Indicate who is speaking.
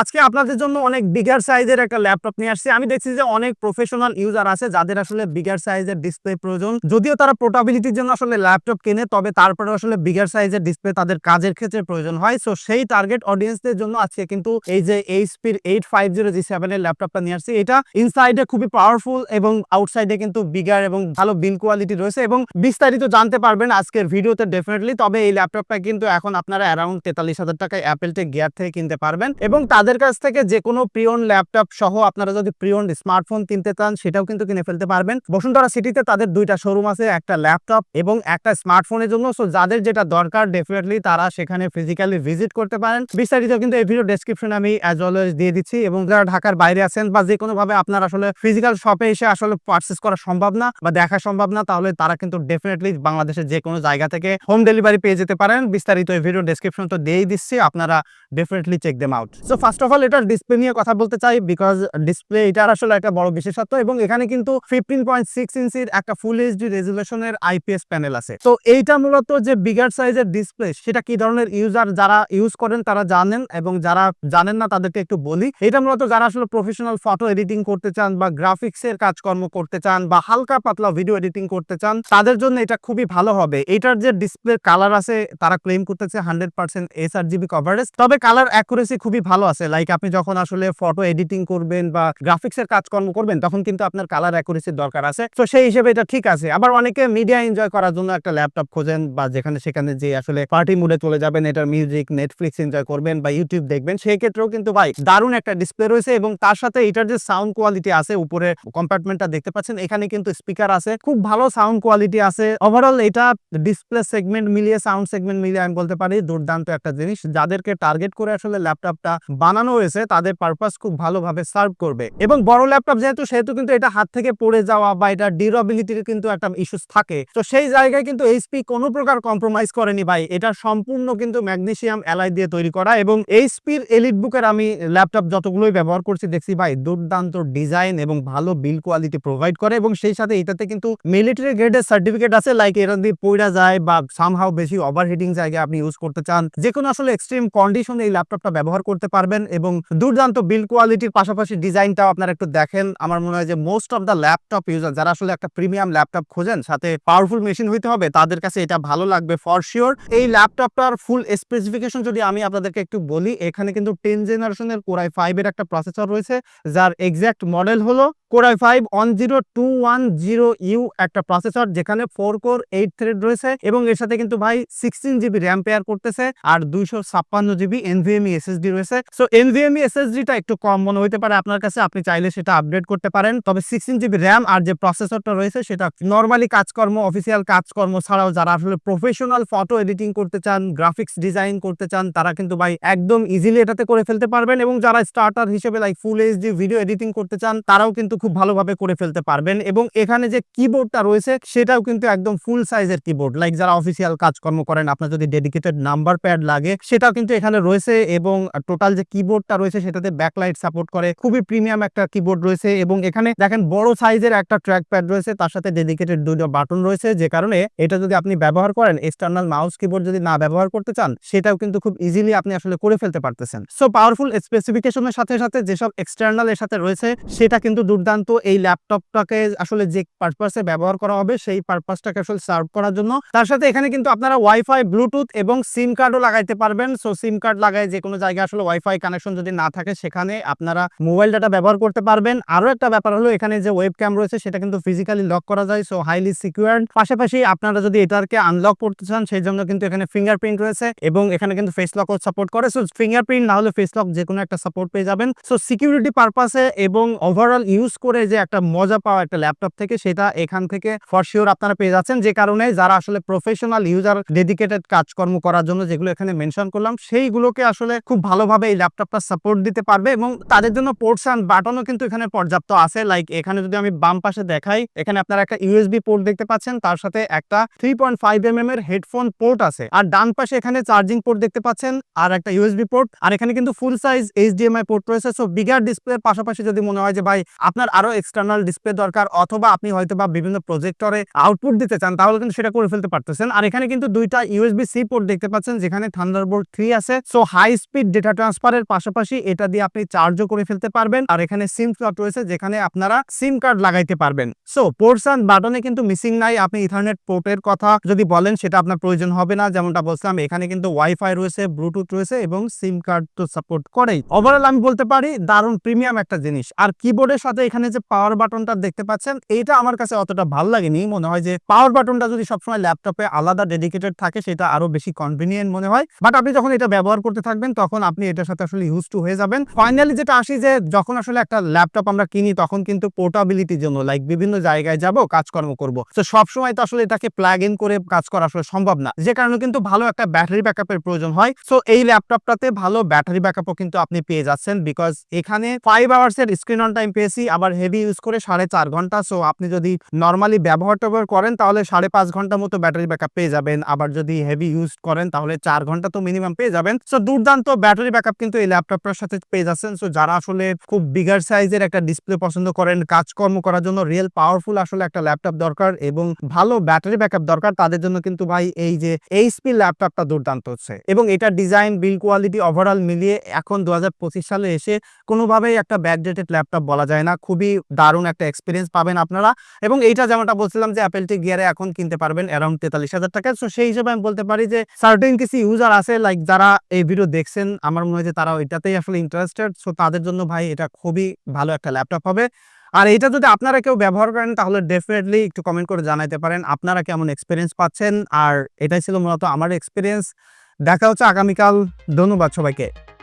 Speaker 1: আজকে আপনাদের জন্য অনেক বিগার সাইজের একটা ল্যাপটপ নিয়ে আসছি। আমি দেখছি যে অনেক প্রফেশনাল ইউজার আছে যাদের আসলে বিগার সাইজের ডিসপ্লে প্রয়োজন। যদিও তারা পোর্টাবিলিটির জন্য আসলে ল্যাপটপ কেনে, তবে তারপরে আসলে বিগার সাইজের ডিসপ্লে তাদের কাজের ক্ষেত্রে প্রয়োজন হয়। সো সেই টার্গেট অডিয়েন্সদের জন্য আজকে কিন্তু এই যে এইচপির এইট ফাইভ জিরো জি সেভেনের ল্যাপটপটা নিয়ে আসছি। এটা ইনসাইডে খুবই পাওয়ারফুল এবং আউটসাইডে কিন্তু বিগার এবং ভালো বিল কোয়ালিটি রয়েছে এবং বিস্তারিত জানতে পারবেন আজকের ভিডিওতে ডেফিনেটলি তবে এই ল্যাপটপটা কিন্তু এখন আপনারা অ্যারাউন্ড তেতাল্লিশ হাজার টাকায় অ্যাপেল টেক গিয়ার থেকে কিনতে পারবেন এবং কাছ থেকে যে কোনো প্রিয়ন ল্যাপটপ সহ আপনারা যদি প্রিয়ন স্মার্টফোন কিনতে চান, সেটাও কিন্তু কিনে ফেলতে পারবেন। বসুন্ধরা সিটিতে তাদের দুইটা শোরুম আছে, একটা ল্যাপটপ এবং একটা স্মার্টফোনের জন্য। সো যাদের যেটা দরকার ডেফিনেটলি তারা সেখানে ফিজিক্যালি ভিজিট করতে পারেন। বিস্তারিত কিন্তু এই ভিডিও ডেসক্রিপশনে আমি অ্যাজ অলওয়েজ দিয়ে দিচ্ছি এবং যারা ঢাকার বাইরে আছেন বা যে কোনো ভাবে আপনার আসলে ফিজিক্যাল শপে এসে আসলে পারচেস করা সম্ভব না বা দেখা সম্ভব না, তাহলে তারা কিন্তু ডেফিনেটলি বাংলাদেশের যে কোনো জায়গা থেকে হোম ডেলিভারি পেয়ে যেতে পারেন। বিস্তারিত এই ভিডিও ডেসক্রিপশন তো দিয়েই দিচ্ছি, আপনারা definitely check them out so first of all এটার ডিসপ্লে নিয়ে কথা বলতে চাই বিকজ ডিসপ্লে এটার আসলে একটা বড় বিশেষত্ব এবং এখানে কিন্তু ফিফটিন পয়েন্ট সিক্স ইঞ্চির একটা ফুল এইচডি রেজুলেশনের আইপিএস প্যানেল আছে। তো এইটা মূলত যে বিগার সাইজের ডিসপ্লে সেটা কি ধরনের ইউজার যারা ইউজ করেন তারা জানেন এবং যারা জানেন না তাদেরকে একটু বলি। এটা মূলত যারা আসলে প্রফেশনাল ফটো এডিটিং করতে চান বা গ্রাফিক্স এর কাজকর্ম করতে চান বা হালকা পাতলা ভিডিও এডিটিং করতে চান, তাদের জন্য এটা খুবই ভালো হবে। এটার যে ডিসপ্লে কালার আছে, তারা ক্লেম করতেছে hundred percent S R GB coverage তবে কালার অ্যাকুরেসি খুবই ভালো লাইক আপনি যখন আসলে ফটো এডিটিং করবেন বা গ্রাফিক্স এর কাজকর্ম করবেন, তখন কিন্তু আপনার কালার অ্যাকুরেসির দরকার আছে। তো সেই হিসেবে এটা ঠিক আছে। আবার অনেকে মিডিয়া এনজয় করার জন্য একটা ল্যাপটপ খোঁজেন বা যেখানে, সেখানে যে আসলে পার্টি মুডে চলে যাবেন, এটার মিউজিক নেটফ্লিক্স এনজয় করবেন বা ইউটিউব দেখবেন, সেই ক্ষেত্রেও কিন্তু ভাই দারুণ একটা ডিসপ্লে রয়েছে এবং তার সাথে এটার যে সাউন্ড কোয়ালিটি আছে, উপরে কম্পার্টমেন্টটা দেখতে পাচ্ছেন, এখানে কিন্তু স্পিকার আছে। খুব ভালো সাউন্ড কোয়ালিটি আছে। ওভারঅল এটা ডিসপ্লে সেগমেন্ট মিলিয়ে সাউন্ড সেগমেন্ট মিলিয়ে আমি বলতে পারি দুর্দান্ত একটা জিনিস। যাদেরকে টার্গেট করে আসলে ল্যাপটপটা বানানো হয়েছে, তাদের পারপাস খুব ভালোভাবে সার্ভ করবে। এবং বড় ল্যাপটপ যেহেতু, সেহেতু কিন্তু এটা হাত থেকে পড়ে যাওয়া বা এটা ডিউরাবিলিটির কিন্তু একটা ইস্যুস থাকে। তো সেই জায়গায় কিন্তু এইচপি কোনো প্রকার কম্প্রোমাইজ করেনি ভাই। এটা সম্পূর্ণ কিন্তু ম্যাগনেসিয়াম অ্যালাই দিয়ে তৈরি করা এবং এইচপির এলিট বুকের আমি ল্যাপটপ যতগুলোই ব্যবহার করছি, দেখছি ভাই দুর্দান্ত ডিজাইন এবং ভালো বিল কোয়ালিটি প্রোভাইড করে এবং সেই সাথে এটাতে কিন্তু মিলিটারি গ্রেডের সার্টিফিকেট আছে লাইক এটা দিয়ে পইরা যায় বা সামহাও বেশি ওভারহিটিং জায়গায় আপনি ইউজ করতে চান। যে কোনো আসলে এক্সট্রিম কন্ডিশনে এই ল্যাপটপটা ব্যবহার করতে পারবেন। এবং দুর্দান্ত বিল কোয়ালিটির পাশাপাশি ডিজাইনটাও আপনারা একটু দেখেন। আমার মনে হয় যে most of the laptop user যারা আসলে একটা প্রিমিয়াম ল্যাপটপ খোঁজেন, সাথে পাওয়ারফুল মেশিন হইতে হবে, তাদের কাছে এটা ভালো লাগবে ফর শিওর এই ল্যাপটপটার ফুল স্পেসিফিকেশন যদি আমি আপনাদেরকে একটু বলি, এখানে কিন্তু টেন জেনারেশনের কোরাই ফাইভ এর একটা প্রসেসর রয়েছে, যার এক্সাক্ট মডেল হলো core i five one zero two one zero U একটা প্রসেসর যেখানে ফোর কোর এইট থ্রেড রয়েছে এবং এর সাথে কিন্তু ভাই সিক্সটিন জিবি র্যাম পেয়ার করতেছে, আর দুইশো ছাপ্পান্ন জিবি এনভিএমই এসএসডি রয়েছে। সো এনভিএমই এসএসডিটা একটু কম মনে হইতে পারে আপনার কাছে। আপনি চাইলে সেটা আপডেট করতে পারেন। তবে সিক্সটিন জিবি র্যাম আর যে প্রসেসরটা রয়েছে সেটা নর্মালি কাজকর্ম অফিসিয়াল কাজকর্ম ছাড়াও যারা আসলে প্রফেশনাল ফটো এডিটিং করতে চান গ্রাফিক্স ডিজাইন করতে চান, তারা কিন্তু ভাই একদম ইজিলি এটাতে করে ফেলতে পারবেন এবং যারা স্টার্টার হিসেবে like full HD video editing করতে চান, তারাও কিন্তু খুব ভালোভাবে করে ফেলতে পারবেন। এবং এখানে যে কিবোর্ডটা রয়েছে সেটাও কিন্তু একদম ফুল সাইজের কিবোর্ড লাইক যারা অফিসিয়াল কাজকর্ম করেন, আপনার যদি ডেডিকেটেড নাম্বার প্যাড লাগে, সেটাও কিন্তু এখানে রয়েছে এবং টোটাল যে কিবোর্ডটা রয়েছে সেটাতে ব্যাকলাইট সাপোর্ট করে। খুবই প্রিমিয়াম একটা কিবোর্ড রয়েছে এবং এখানে দেখেন বড় সাইজের একটা ট্র্যাক প্যাড রয়েছে, তার সাথে ডেডিকেটেড দুটো বাটন রয়েছে, যে কারণে এটা যদি আপনি ব্যবহার করেন এক্সটার্নাল মাউস কিবোর্ড যদি না ব্যবহার করতে চান, সেটাও কিন্তু খুব ইজিলি আপনি আসলে করে ফেলতে পারতেছেন। সো পাওয়ারফুল স্পেসিফিকেশনের সাথে সাথে যেসব এক্সটার্নাল এর সাথে রয়েছে, সেটা কিন্তু দুর্দান্ত এই ল্যাপটপটাকে আসলে যে পারপাসে ব্যবহার করা হবে, সেই পারপাসটাকে আসলে সার্ভ করার জন্য। তার সাথে এখানে কিন্তু আপনারা ওয়াইফাই ব্লুটুথ এবং সিম কার্ডও লাগাইতে পারবেন। সো সিম কার্ড লাগায় যে কোনো জায়গায় আসলে ওয়াইফাই কানেকশন যদি না থাকে, সেখানে আপনারা মোবাইল ডাটা ব্যবহার করতে পারবেন। আরও একটা ব্যাপার হলো এখানে যে ওয়েব ক্যাম রয়েছে, সেটা কিন্তু ফিজিক্যালি লক করা যায় সো হাইলি সিকিউর পাশাপাশি আপনারা যদি এটাকে আনলক করতে চান, সেই জন্য কিন্তু এখানে ফিঙ্গারপ্রিন্ট রয়েছে এবং এখানে কিন্তু ফেস লক সাপোর্ট করে। সো ফিঙ্গারপ্রিন্ট না হলে ফেস লক যে কোনো একটা সাপোর্ট পেয়ে যাবেন। সো সিকিউরিটি পারপাসে এবং ওভারঅল ইউজ করে যে একটা মজা পাওয়া একটা ল্যাপটপ থেকে, সেটা এখান থেকে ফর শিওর আপনারা পেয়ে যাচ্ছেন। যে কারণে যারা আসলে প্রফেশনাল ইউজার ডেডিকেটেড কাজকর্ম করার জন্য যেগুলো এখানে মেনশন করলাম, সেইগুলোকে আসলে খুব ভালোভাবে এই ল্যাপটপটা সাপোর্ট দিতে পারবে এবং তাদের জন্য পোর্টস অ্যান্ড বাটনও কিন্তু এখানে পর্যাপ্ত আছে। লাইক এখানে যদি আমি বাম পাশে দেখাই, এখানে আপনারা একটা ইউএসবি পোর্ট দেখতে পাচ্ছেন, তার সাথে একটা থ্রি পয়েন্ট ফাইভ এম এর হেডফোন পোর্ট আছে। আর ডান পাশে এখানে চার্জিং পোর্ট দেখতে পাচ্ছেন, আর একটা ইউএসবি পোর্ট আর এখানে কিন্তু ফুল সাইজ এইচডিএমআই পোর্ট রয়েছে। সো বিগার ডিসপ্লের পাশাপাশি যদি মনে হয় যে, ভাই, আপনার আরও এক্সটার্নাল ডিসপ্লে দরকার অথবা আপনি হয়তো বা বিভিন্ন প্রজেক্টরে আউটপুট দিতে চান, তাহলে কিন্তু সেটা করে ফেলতে পারতেছেন। আর এখানে কিন্তু দুইটা ইউএসবি সি পোর্ট দেখতে পাচ্ছেন, যেখানে থান্ডারবোল্ট থ্রি আছে। সো হাই স্পিড ডেটা ট্রান্সফারের পাশাপাশি এটা দিয়ে আপনি চার্জও করে ফেলতে পারবেন। আর এখানে সিম স্লট রয়েছে, যেখানে আপনারা সিম কার্ড লাগাইতে পারবেন। সো পোর্টস অ্যান্ড বাটনে কিন্তু মিসিং নাই। আপনি ইথারনেট পোর্টের কথা যদি বলেন, সেটা আপনার প্রয়োজন হবে না। যেমনটা বলছিলাম, এখানে কিন্তু ওয়াইফাই রয়েছে ব্লুটুথ রয়েছে এবং সিম কার্ড তো সাপোর্ট করেই। ওভারঅল আমি বলতে পারি, দারুণ প্রিমিয়াম একটা জিনিস। আর কিবোর্ডের সাথে এখানে যে পাওয়ার বাটনটা দেখতে পাচ্ছেন এইটা আমার কাছে অতটা ভালো লাগেনি। মনে হয় যে পাওয়ার বাটনটা যদি সবসময় ল্যাপটপে আলাদা ডেডিকেটেড থাকে, সেটা আরও বেশি কনভিনিয়েন্ট মনে হয়। বাট আপনি যখন এটা ব্যবহার করতে থাকবেন, তখন আপনি এটার সাথে আসলে ইউজ টু হয়ে যাবেন। ফাইনালি যেটা আসি যে, যখন আসলে একটা ল্যাপটপ আমরা কিনি, তখন কিন্তু পোর্টাবিলিটির জন্য লাইক বিভিন্ন জায়গায় যাব, কাজকর্ম করব। তো সবসময় তো আসলে এটাকে প্লাগ ইন করে কাজ করা আসলে সম্ভব না। যে কারণে কিন্তু ভালো একটা ব্যাটারি ব্যাকআপের প্রয়োজন হয়। সো এই ল্যাপটপটাতে ভালো ব্যাটারি ব্যাকআপও কিন্তু আপনি পেয়ে যাচ্ছেন বিকজ এখানে ফাইভ আওয়ার্স এর স্ক্রিন অন টাইম পেয়েছি, আবার হেভি ইউজ করে সাড়ে চার ঘণ্টা। সো আপনি যদি নর্মালি ব্যবহার ট্যাবহার করেন, তাহলে সাড়ে পাঁচ ঘণ্টা মতো ব্যাটারি ব্যাকআপ পেয়ে যাবেন। আবার যদি হেভি ইউজ করেন, তাহলে চার ঘণ্টা তো মিনিমাম পেয়ে যাবেন। সো দুর্দান্ত ব্যাটারি ব্যাকআপ কিন্তু এই ল্যাপটপটার সাথে পেয়ে যাচ্ছেন। সো যারা আসলে খুব বিগার সাইজের একটা ডিসপ্লে পছন্দ করেন, কাজকর্ম করার জন্য রিয়েল পাওয়ারফুল আসলে একটা ল্যাপটপ দরকার এবং ভালো ব্যাটারি ব্যাকআপ দরকার, তাদের জন্য কিন্তু ভাই এই যে এইচপি ল্যাপটপটা দুর্দান্ত হচ্ছে। এবং এটা ডিজাইন বিল কোয়ালিটি ওভারঅল মিলিয়ে এখন দু সালে এসে কোনোভাবেই একটা ব্যাকডেটেড ল্যাপটপ বলা যায় না। খুবই দারুণ একটা এক্সপিরিয়েন্স পাবেন আপনারা। এবং এইটা যেমনটা বলছিলাম যে অ্যাপেল টি গিয়ারে এখন কিনতে পারবেন অ্যারাউন্ড তেতাল্লিশ হাজার টাকা। সো সেই হিসেবে আমি বলতে পারি যে সার্টেন কিছু ইউজার আছে লাইক যারা এই ভিডিও দেখছেন, আমার মনে হয় যে ওইটাতেই আসলে ইন্টারেস্টেড সো তাদের জন্য ভাই এটা খুবই ভালো একটা ল্যাপটপ হবে। আর এটা যদি আপনারা কেউ ব্যবহার করেন, তাহলে ডেফিনেটলি একটু কমেন্ট করে জানাইতে পারেন আপনারা কেমন এক্সপিরিয়েন্স পাচ্ছেন। আর এটাই ছিল মূলত আমার এক্সপিরিয়েন্স দেখা হচ্ছে আগামীকাল। ধন্যবাদ সবাইকে।